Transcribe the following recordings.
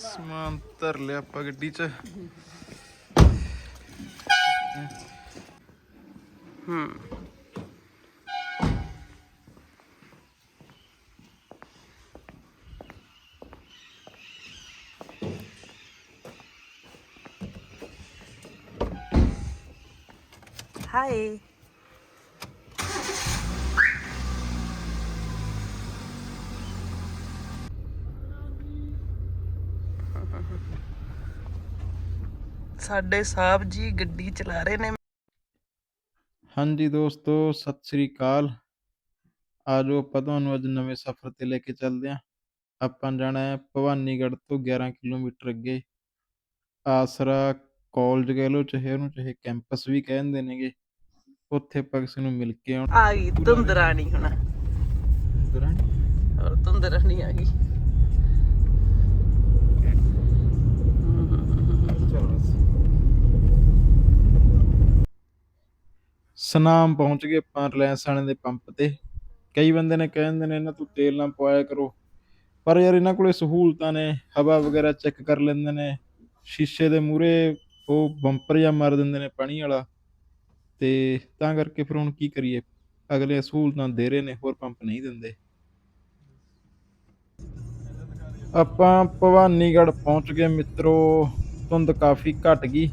ਸਮਾਨ ਧਰ ਲਿਆ ਆਪਾਂ ਗੱਡੀ 'ਚ। ਹੂੰ। ਹਾਈ ਸਾਡੇ ਸਾਹਿਬ ਜੀ ਗੱਡੀ ਚਲਾ ਰਹੇ ਨੇ। ਹਾਂਜੀ ਦੋਸਤੋ ਸਤਿ ਸ੍ਰੀ ਅਕਾਲ। ਆਜੋ ਆਪਾਂ ਤੁਹਾਨੂੰ ਅੱਜ ਨਵੇਂ ਸਫ਼ਰ ਤੇ ਲੈ ਕੇ ਚੱਲਦੇ ਹਾਂ। ਆਪਾਂ ਜਾਣਾ ਹੈ ਭਵਾਨੀਗੜ੍ਹ ਤੋਂ 11 ਕਿਲੋਮੀਟਰ ਅੱਗੇ। ਆਸਰਾ ਕਾਲਜ ਕਹਿ ਲਓ ਚਾਹੇ ਉਹਨੂੰ ਚਾਹੇ ਕੈਂਪਸ ਵੀ ਕਹਿੰਦੇ ਨੇਗੇ। ਉੱਥੇ ਆਪਾਂ ਕਿਸੇ ਨੂੰ ਮਿਲ ਕੇ ਆਉਣਾ। ਆ ਗਈ ਧੁੰਦਰਾਣੀ ਹੁਣ। ਔਰ ਧੁੰਦਰਾਣੀ ਆ ਗਈ। ਸੁਨਾਮ ਪਹੁੰਚ ਗਏ ਆਪਾਂ ਰਿਲਾਇੰਸ ਵਾਲਿਆਂ ਦੇ ਪੰਪ ਤੇ। ਕਈ ਬੰਦੇ ਨੇ ਕਹਿੰਦੇ ਨੇ, ਇਹਨਾਂ ਤੋਂ ਤੇਲ ਨਾ ਪਵਾਇਆ ਕਰੋ। ਪਰ ਯਾਰ ਇਹਨਾਂ ਕੋਲੇ ਸਹੂਲਤਾਂ ਨੇ, ਹਵਾ ਵਗੈਰਾ ਚੈੱਕ ਕਰ ਲੈਂਦੇ ਨੇ, ਸ਼ੀਸ਼ੇ ਦੇ ਮੂਹਰੇ ਉਹ ਬੰਪਰ ਜਾਂ ਮਾਰ ਦਿੰਦੇ ਨੇ ਪਾਣੀ ਵਾਲਾ। ਤੇ ਤਾਂ ਕਰਕੇ ਫਿਰ ਹੁਣ ਕੀ ਕਰੀਏ? ਅਗਲੇ ਸਹੂਲਤਾਂ ਦੇ ਰਹੇ ਨੇ, ਹੋਰ ਪੰਪ ਨਹੀਂ ਦਿੰਦੇ। ਆਪਾਂ ਭਵਾਨੀਗੜ੍ਹ ਪਹੁੰਚ ਗਏ ਮਿੱਤਰੋ, ਧੁੰਦ ਕਾਫੀ ਘਟ ਗਈ।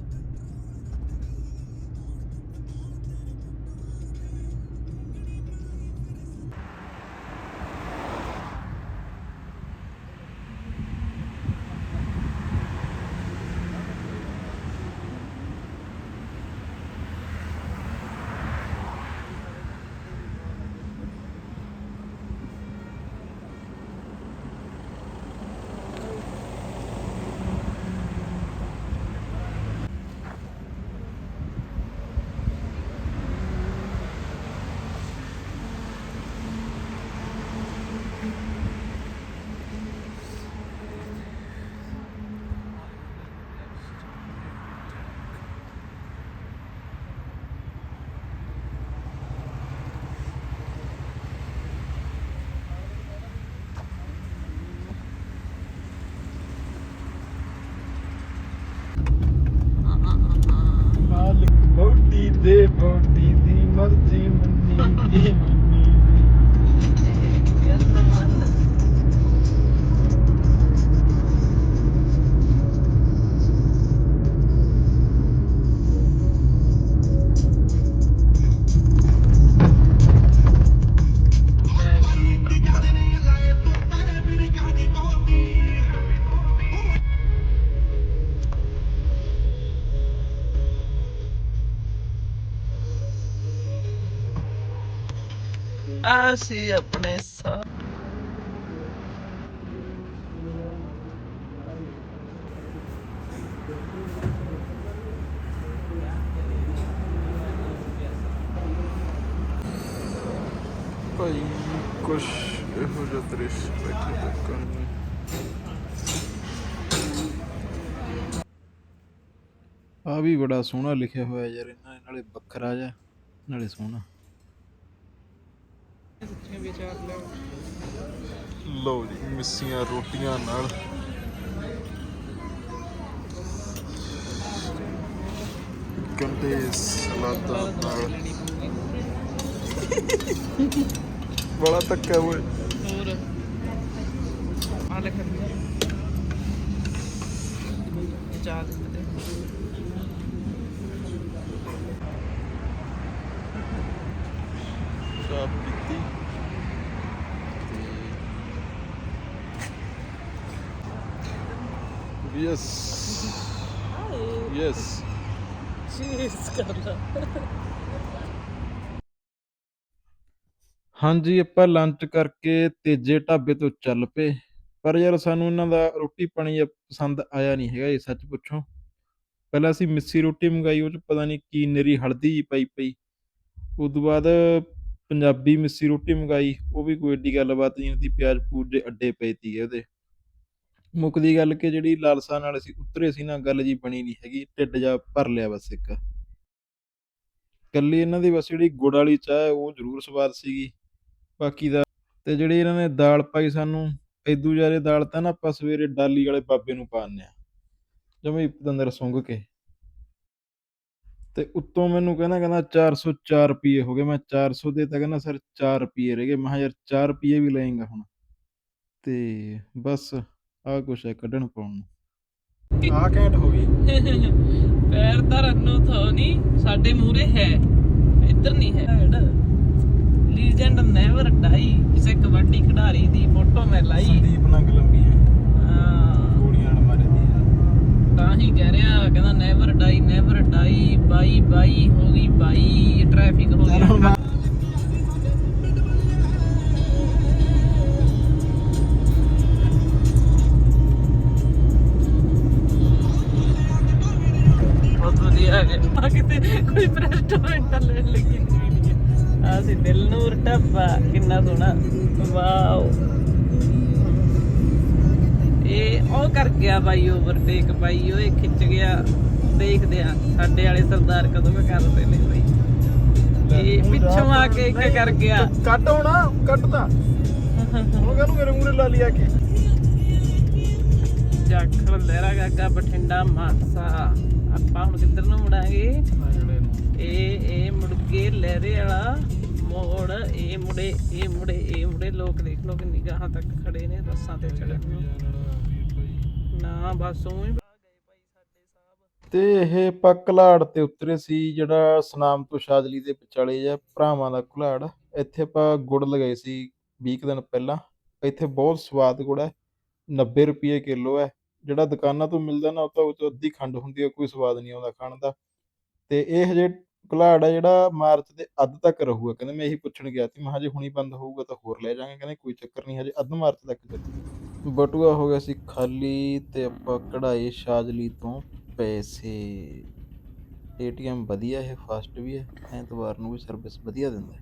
ਦੇ ਦੀ ਮਰਜ਼ੀ ਮੰਨੀ ਇਹ ਅਸੀਂ ਆਪਣੇ ਸਾਹ ਭਾਈ ਕੁਛ ਇਹੋ ਜਿਹਾ ਦ੍ਰਿਸ਼ ਬੈਠੇ ਦੇਖਣ ਨੂੰ ਆ ਵੀ ਬੜਾ ਸੋਹਣਾ ਲਿਖਿਆ ਹੋਇਆ ਯਾਰ ਇਹਨਾਂ ਨਾਲੇ ਵੱਖਰਾ ਜਿਹਾ ਨਾਲੇ ਸੋਹਣਾ। ਲਓ ਜੀ ਮਿੱਸੀਆਂ ਰੋਟੀਆਂ ਨਾਲ। ਗੰਡੇ ਸਲਾਦਾਂ ਨਾਲ। ਬੜਾ ਤੱਕਾ ਓਏ। ਹੋਰ। ਆ ਲੈ ਕਰ ਜਾ ਦੇ ਯੈਸ ਯੈਸ ਚੀਜ਼ ਕਰਦਾ ਹਾਂਜੀ ਆਪਾਂ ਲੰਚ ਕਰਕੇ ਤੇਜੇ ਢਾਬੇ ਤੋਂ ਚੱਲ ਪਏ। ਪਰ ਯਾਰ ਸਾਨੂੰ ਇਹਨਾਂ ਦਾ ਰੋਟੀ ਪਾਣੀ ਪਸੰਦ ਆਇਆ ਨਹੀਂ ਹੈਗਾ ਇਹ ਸੱਚ ਪੁੱਛੋ। ਪਹਿਲਾਂ ਅਸੀਂ ਮਿੱਸੀ ਰੋਟੀ ਮੰਗਾਈ ਉਹ ਚ ਪਤਾ ਨਹੀਂ ਕੀ ਨਰੀ ਹਲਦੀ ਜਿਹੀ ਪਾਈ ਪਈ। ਉਸ ਤੋਂ ਬਾਅਦ ਪੰਜਾਬੀ ਮਿੱਸੀ ਰੋਟੀ ਮੰਗਾਈ ਉਹ ਵੀ ਕੋਈ ਏਡੀ ਗੱਲਬਾਤ ਨਹੀਂ ਹੁੰਦੀ ਪਿਆਜ਼ ਪੂਜ ਦੇ ਅੱਡੇ ਪਏ ਤੀਗੇ ਉਹਦੇ। ਮੁੱਕਦੀ ਗੱਲ ਕਿ ਜਿਹੜੀ ਲਾਲਸਾ ਨਾਲ ਅਸੀਂ ਉਤਰੇ ਸੀ ਨਾ, ਗੱਲ ਜੀ ਬਣੀ ਨਹੀਂ ਹੈਗੀ, ਢਿੱਡ ਜਾ ਭਰ ਲਿਆ ਬਸ ਇੱਕ। ਕੱਲੀ ਇਹਨਾਂ ਦੀ ਬਸ ਜਿਹੜੀ ਗੁੜ ਵਾਲੀ ਚਾਹ ਹੈ, ਉਹ ਜ਼ਰੂਰ ਸਵਾਦ ਸੀਗੀ। ਬਾਕੀ ਦਾ ਤੇ ਜਿਹੜੀ ਇਹਨਾਂ ਨੇ ਦਾਲ ਪਾਈ ਸਾਨੂੰ ਐਦੂ ਜ਼ਿਆਦੇ ਦਾਲ ਤਾਂ ਨਾ ਆਪਾਂ ਸਵੇਰੇ ਡਾਲੀ ਵਾਲੇ ਬਾਬੇ ਨੂੰ ਪਾਉਂਦੇ ਆ ਜਮੇ ਹੀ ਪਤੰਦਰ ਸੁੰਘ ਕੇ। ਤੇ ਉੱਤੋਂ ਮੈਨੂੰ ਕਹਿੰਦਾ ਕਹਿੰਦਾ 404 ਰੁਪਏ ਹੋ ਗਏ, ਮੈਂ 400 ਦੇ ਤਾਂ ਕਹਿੰਦਾ ਸਰ 4 ਰੁਪਏ ਰਹਿ ਗਏ, ਮੈਂ ਕਿਹਾ ਯਾਰ 4 ਰੁਪਏ ਵੀ ਲਏਗਾ ਹੁਣ। ਤੇ ਬਸ ਆਹ ਕੁਛ ਹੈ ਕੱਢਣ ਪਾਉਣ ਨੂੰ। ਆਹ ਘੈਂਟ ਹੋ ਗਈ। ਪੈਰ ਧਰਨ ਨੂੰ ਥੋ ਨਹੀਂ ਸਾਡੇ ਮੂਰੇ ਹੈ। ਇੱਧਰ ਨਹੀਂ ਹੈ। ਲੀਜੈਂਡ ਨੈਵਰ ਡਾਈ ਕਿਸੇ ਕਬੱਡੀ ਖਿਡਾਰੀ ਦੀ ਫੋਟੋ ਮੈਂ ਲਾਈ। ਸੰਦੀਪ ਨੰਗ ਲੰਬੀ ਹੈ। ਹਾਂ, ਗੋਲੀਆਂ ਨਾਲ ਮਾਰਦੀ ਤਾਂ ਹੀ ਕਹਿ ਰਿਹਾ ਕਹਿੰਦਾ never die never die bye bye ਹੋ ਗਈ ਬਾਈ ਟ੍ਰੈਫਿਕ ਹੋ ਗਿਆ ਵਧੀਆ ਹੈ ਆ ਕਿਤੇ ਕੋਈ ਰੈਸਟੋਰੈਂਟ ਲੈਣ ਲੱਗੀ ਨਹੀਂ ਆ ਸੀ ਦਿਲਨੂਰ ਢਾਬਾ ਕਿੰਨਾ ਸੋਹਣਾ। ਵਾਓ। ਇਹ ਉਹ ਕਰ ਗਿਆ ਬਾਈ ਓਵਰਟੇਕ ਬਾਈ ਉਹ ਇਹ ਖਿੱਚ ਗਿਆ। ਦੇਖਦੇ ਆ ਸਾਡੇ ਵਾਲੇ ਸਰਦਾਰ ਕਦੋਂ ਕੁ ਕਰਦੇ ਨੇ ਬਾਈ। ਇਹ ਪਿੱਛੋਂ ਆ ਕੇ ਇੱਕ ਕਰ ਗਿਆ। ਕੱਟ ਹੋਣਾ ਕੱਟਦਾ ਹੁਣ ਕਹਿੰਨੂੰ ਮੇਰੇ ਮੂਰੇ ਲਾ ਲਿਆ ਕੇ। ਜਾਖਲ ਲਹਿਰਾ ਗਾਗਾ ਬਠਿੰਡਾ ਮਾਨਸਾ। ਆਪਾਂ ਹੁਣ ਕਿੱਧਰ ਨੂੰ ਮੁੜਾਂਗੇ? ਇਹ ਇਹ ਮੁੜ ਕੇ ਲਹਿਰੇ ਵਾਲਾ ਮੋੜ ਇਹ ਮੁੜੇ ਇਹ ਮੁੜੇ ਇਹ ਮੁੜੇ। ਲੋਕ ਦੇਖ ਲੋ ਕਿੰਨੀ ਗਾਹਾਂ ਤੱਕ ਖੜੇ ਨੇ ਬੱਸਾਂ ਤੇ ਚੜਨ ਨੂੰ। ਨਾ ਬਸ ਉਹ ਹੀ ਤੇ ਇਹ ਆਪਾਂ ਘੁਲਾੜ ਤੇ ਉਤਰੇ ਸੀ ਜਿਹੜਾ ਸਨਾਮ ਤੋਂ ਸ਼ਾਦਲੀ ਦੇ ਵਿਚਾਲੇ ਜਾਂ ਭਰਾਵਾਂ ਦਾ ਘੁਲਾੜ ਇੱਥੇ ਆਪਾਂ ਗੁੜ ਲਗਾਏ ਸੀ 20 ਕੁ ਦਿਨ ਪਹਿਲਾਂ। ਇੱਥੇ ਬਹੁਤ ਸਵਾਦ ਗੁੜ ਹੈ। 90 ਰੁਪਏ ਕਿਲੋ ਹੈ। ਜਿਹੜਾ ਦੁਕਾਨਾਂ ਤੋਂ ਮਿਲਦਾ ਨਾ, ਉਹ ਤਾਂ ਉਹ 'ਚ ਅੱਧੀ ਖੰਡ ਹੁੰਦੀ ਹੈ ਕੋਈ ਸਵਾਦ ਨਹੀਂ ਆਉਂਦਾ ਖਾਣ ਦਾ। ਤੇ ਇਹ ਹਜੇ ਘੁਲਾੜ ਹੈ ਜਿਹੜਾ ਮਾਰਚ ਦੇ ਅੱਧ ਤੱਕ ਰਹੂਗਾ। ਕਹਿੰਦੇ ਮੈਂ ਇਹੀ ਪੁੱਛਣ ਗਿਆ ਸੀ, ਮੈਂ ਜੇ ਹੁਣੀ ਬੰਦ ਹੋਊਗਾ ਤਾਂ ਹੋਰ ਲੈ ਜਾਾਂਗੇ ਕਹਿੰਦੇ ਕੋਈ ਚੱਕਰ ਨਹੀਂ, ਹਜੇ ਅੱਧ ਮਾਰਚ ਤੱਕ ਬਟੂਆ ਹੋ ਗਿਆ ਸੀ ਖਾਲੀ ਤੇ ਆਪਾਂ ਕਢਾਏ ਸ਼ਾਜਲੀ ਤੋਂ ਪੈਸੇ। ਏਟੀਐਮ ਵਧੀਆ ਹੈ, ਫਾਸਟ ਵੀ ਹੈ, ਐਤਵਾਰ ਨੂੰ ਵੀ ਸਰਵਿਸ ਵਧੀਆ ਦਿੰਦਾ ਹੈ।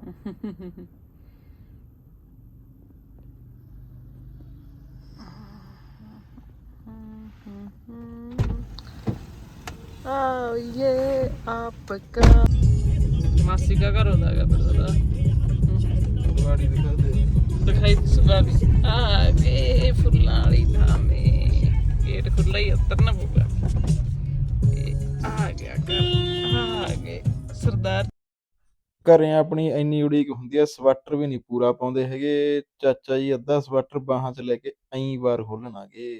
ਆ ਇਹ ਆਪਕਾ ਮਾਸੀ ਦਾ ਘਰ ਹੁੰਦਾ ਹੈਗਾ ਫਿਰ ਉਹਦਾ ਗਾੜੀ ਦਿਖਾ ਦੇ ਦਿਖਾਈ ਸੁਬਾ ਵੀ ਆ ਗਏ ਫੁੱਲਾਂ ਵਾਲੀ ਥਾਂ ਮੇ ਗੇਟ ਖੁੱਲਾ ਹੀ ਉਤਰਨਾ ਪਊਗਾ। ਇਹ ਆ ਗਿਆ ਘਰ ਆ ਗਏ ਸਰਦਾਰ। ਘਰੇ ਆਪਣੀ ਇੰਨੀ ਉਡੀਕ ਹੁੰਦੀ ਹੈ ਸਵੈਟਰ ਵੀ ਨਹੀਂ ਪੂਰਾ ਪਾਉਂਦੇ ਹੈਗੇ। ਚਾਚਾ ਜੀ ਅੱਧਾ ਸਵੈਟਰ ਬਾਹਾਂ 'ਚ ਲੈ ਕੇ ਐਂ ਵਾਰ ਖੋਲਣਾਗੇ।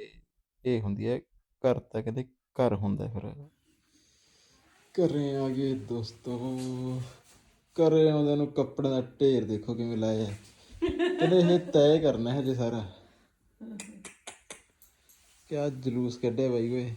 ਇਹ ਹੁੰਦੀ ਹੈ, ਘਰ ਤਾਂ ਕਹਿੰਦੇ ਘਰ ਹੁੰਦਾ ਫਿਰ। ਘਰੇ ਆ ਗਏ ਦੋਸਤੋ। ਘਰੇ ਆਉਂਦੇ ਨੂੰ ਕੱਪੜੇ ਦਾ ਢੇਰ ਦੇਖੋ ਕਿਵੇਂ ਲਾਇਆ ਹੈ। ਕਹਿੰਦੇ ਇਹ ਤੈਅ ਕਰਨਾ ਹੈ ਜੇ ਸਾਰਾ। ਕਿਆ ਜਲੂਸ ਕੱਢਿਆ ਬਾਈ ਓਏ।